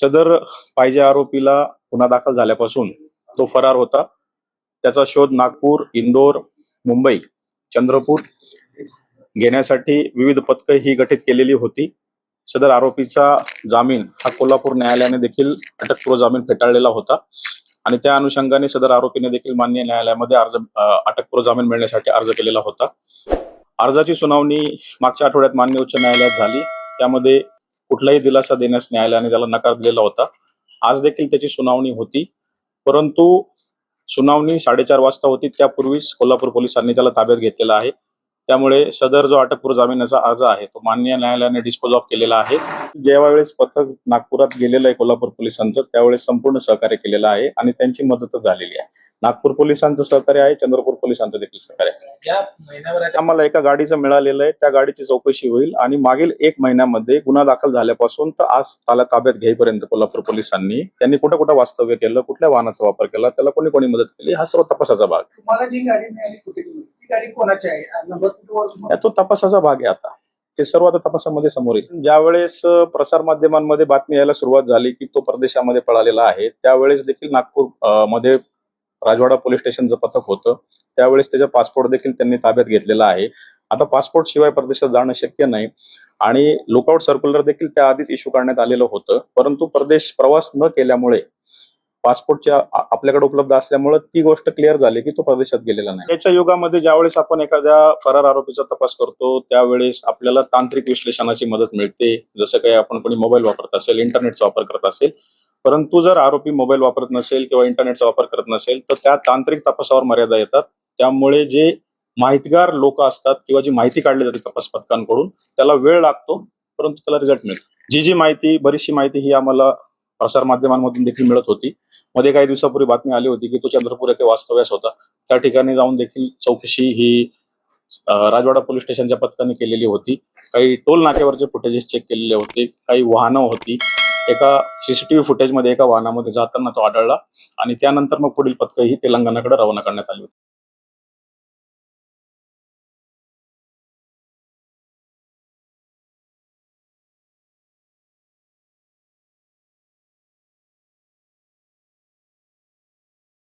सदर पाहिजे आरोपीला गुन्हा दाखल झाल्यापासून तो फरार होता. त्याचा शोध नागपूर इंदोर मुंबई चंद्रपूर घेण्यासाठी विविध पथकं ही गठीत केलेली होती. सदर आरोपीचा जामीन हा कोल्हापूर न्यायालयाने देखील अटकपूर्व जामीन फेटाळलेला होता आणि त्या अनुषंगाने सदर आरोपीने देखील मान्य न्यायालयामध्ये अर्ज अटकपूर्व जामीन मिळण्यासाठी अर्ज केलेला होता. अर्जाची सुनावणी मागच्या आठवड्यात मान्य उच्च न्यायालयात झाली. त्यामध्ये कुठलाही दिलासा देण्यास न्यायालयाने त्याला नकार दिलेला होता. आज देखील त्याची सुनावणी होती. परंतु सुनावणी साडेचार वाजता होती. त्यापूर्वीच कोल्हापूर पोलिसांनी त्याला ताब्यात घेतलेला आहे. त्यामुळे सदर जो अटकपूर्व जामिनाचा अर्ज आहे तो मान्य न्यायालयाने डिस्पोज ऑफ केलेला आहे. ज्यावेळेस वेळेस पथक नागपुरात गेलेलं आहे कोल्हापूर पोलिसांचं त्यावेळेस संपूर्ण सहकार्य केलेलं आहे आणि त्यांची मदतच झालेली आहे. नागपूर पोलिसांचं सहकार्य आहे चंद्रपूर पोलिसांचं देखील सहकार्य आहे. आम्हाला एका गाडीचं मिळालेलं आहे त्या गाडीची चौकशी होईल आणि मागील एक महिन्यामध्ये गुन्हा दाखल झाल्यापासून तर आज त्याला ताब्यात घेईपर्यंत कोल्हापूर पोलिसांनी त्यांनी कुठं कुठं वास्तव्य केलं कुठल्या वाहनाचा वापर केला त्याला कोणी कोणी मदत केली हा सर्व तपासाचा भाग आहे. तो तपासाचा भाग आहे आता. ते सर्व आता तपासामध्ये समोर येईल. ज्यावेळेस अ, प्रसार माध्यमांमध्ये बातमी यायला सुरुवात झाली की तो परदेशामध्ये पळालेला आहे त्यावेळेस देखील नागपूरमध्ये राजवाडा पोलीस स्टेशनचं पथक होतं. त्यावेळेस त्याचा पासपोर्ट देखील त्यांनी ताब्यात घेतलेला आहे. आता पासपोर्ट शिवाय परदेशात जाणं शक्य नाही आणि लुकआउट सर्क्युलर देखील त्या आधीच इश्यू करण्यात आलेलं होतं. परंतु परदेश प्रवास न केल्यामुळे पासपोर्टच्या आपल्याकडे उपलब्ध असल्यामुळे ती गोष्ट क्लिअर झाली की तो परदेशात गेलेला नाही. त्याच्या युगामध्ये ज्यावेळेस आपण एखाद्या फरार आरोपीचा तपास करतो त्यावेळेस आपल्याला तांत्रिक विश्लेषणाची मदत मिळते. जसं काही आपण कोणी मोबाईल वापरत असेल इंटरनेटचा वापर करत असेल परंतु जर आरोपी मोबाईल वापरत नसेल किंवा इंटरनेटचा वापर करत नसेल तर त्या तांत्रिक तपासावर मर्यादा येतात. त्यामुळे जे माहितगार लोक असतात किंवा जी माहिती काढली जाते तपास पथकांकडून त्याला वेळ लागतो परंतु त्याला रिझल्ट मिळतो. जी जी माहिती बरीचशी माहिती ही आम्हाला प्रसार माध्यमांमधून देखील मिळत होती. मध्ये काही दिवसापूर्वी बातमी आली होती की तो चंद्रपूर येथे वास्तव्यास होता. त्या ठिकाणी जाऊन देखील चौकशी ही राजवाडा पोलीस स्टेशनच्या पथकाने केलेली होती. काही टोल नाक्यावरचे फुटेजेस चेक केलेले होते. काही वाहनं होती. एका सीसीटीव्ही फुटेजमध्ये एका वाहनामध्ये जाताना तो आढळला आणि त्यानंतर मग पुढील पथक ही तेलंगणाकडे रवाना करण्यात आली होती.